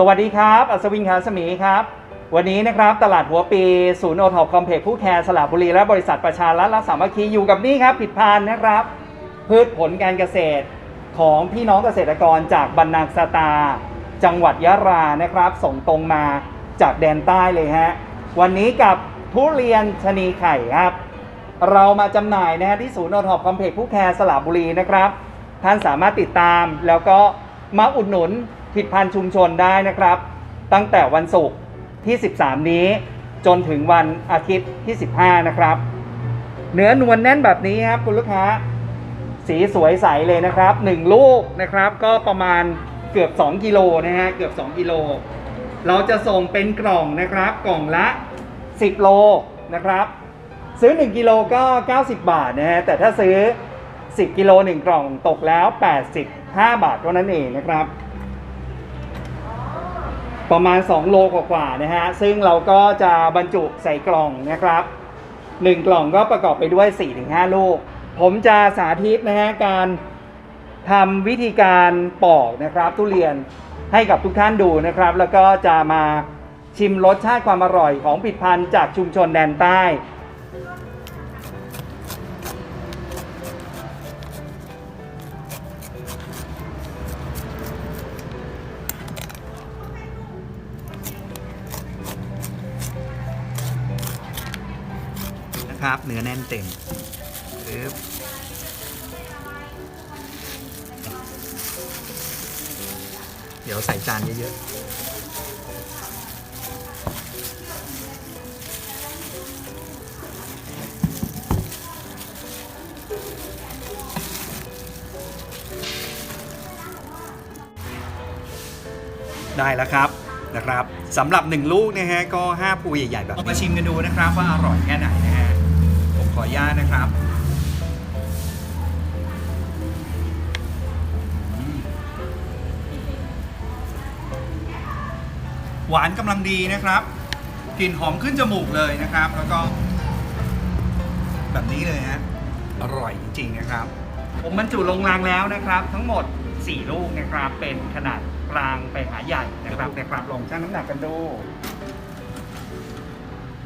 สวัสดีครับ อัศวินคาสมีครับ วันนี้นะครับตลาดหัวปีศูนย์โอท็อปคอมเพล็กซ์ผู้แคร์สระบุรีและบริษัทประชารัฐและสามัคคีอยู่กับนี่ครับผิดพานนะครับ พืชผลการเกษตรของพี่น้องเกษตรกรจากบรรนังสตา จังหวัดยะรานะครับ ส่งตรงมาจากแดนใต้เลยฮะ วันนี้กับทุเรียนชะนีไข่ครับ เรามาจำหน่ายนะฮะที่ศูนย์โอท็อปคอมเพล็กซ์ผู้แคร์สระบุรีนะครับ ท่านสามารถติดตามแล้วก็ มาอุดหนุนผลิดพันธ์ชุมชนได้นะครับ ตั้งแต่วันศุกร์ที่ 13 นี้ จนถึงวันอาทิตย์ที่ 15 นะครับ เนื้อนวลแน่นแบบนี้ครับคุณลูกค้า สีสวยใสเลยนะครับ 1 ลูกนะครับ ก็ประมาณเกือบ 2 กิโลนะฮะเกือบ 2 กิโล เราจะส่งเป็นกล่องนะครับ กล่องละ 10 โลนะครับ ซื้อ 1 กิโลก็ 90 บาทนะฮะแต่ถ้าซื้อ 10 กิโล 1 กล่องตกแล้ว 5 บาทเท่านั้นเองนะครับ ประมาณ 2 โลกว่าๆนะฮะ ซึ่งเราก็จะบรรจุใส่กล่องนะครับ 1 กล่องก็ประกอบไปด้วย 4-5 ลูก ผมจะสาธิตนะฮะการทำวิธีการปอกนะครับทุเรียนให้กับทุกท่านดูนะครับ แล้วก็จะมาชิมรสชาติความอร่อยของผลิดพันธ์จากชุมชนแดนใต้ นะครับ เนื้อแน่นเต็มปึ๊บเดี๋ยวใส่จานเยอะๆ ได้แล้วครับนะครับสำหรับ 1 ลูกนะฮะก็5ปูใหญ่ ๆ แบบนี้มาชิมกันดูนะครับว่าอร่อยแค่ไหนนะฮะ ออนุญาตนะครับหวานกำลังดีนะครับกลิ่นหอมขึ้นจมูกเลยนะครับ แล้วก็ แบบนี้เลยฮะอร่อยจริงๆนะครับ ผมบรรจุลงรางแล้วนะครับ ทั้งหมด 4 ลูกนะครับ เป็นขนาดกลางไปหาใหญ่นะครับนะครับลองชั่งน้ำหนักกันดู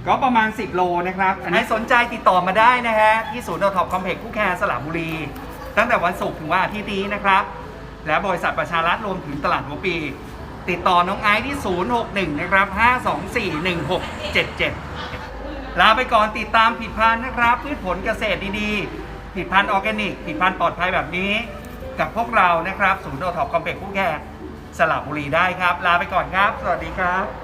ก็ประมาณ 10 โลนะครับอันนี้สนใจติดต่อมาได้นะฮะ ที่ศูนย์โอท็อปคอมเพล็กซ์คู่แคร์สระบุรี ตั้งแต่วันศุกร์ถึงวันอาทิตย์นี้นะครับ และบริษัทประชารัฐรวมถึงตลาดหัวปี ติดต่อน้องไอซ์ที่ 061 นะครับ 5241677 ลาไปก่อนติดตามผิดพันธุ์นะครับ พืชผลเกษตรดีๆผิดพันธุ์ออร์แกนิกผิดพันธุ์ปลอดภัยแบบนี้ กับพวกเรานะครับ ศูนย์โอท็อปคอมเพล็กซ์คู่แคร์สระบุรีได้ครับ ลาไปก่อนครับ สวัสดีครับ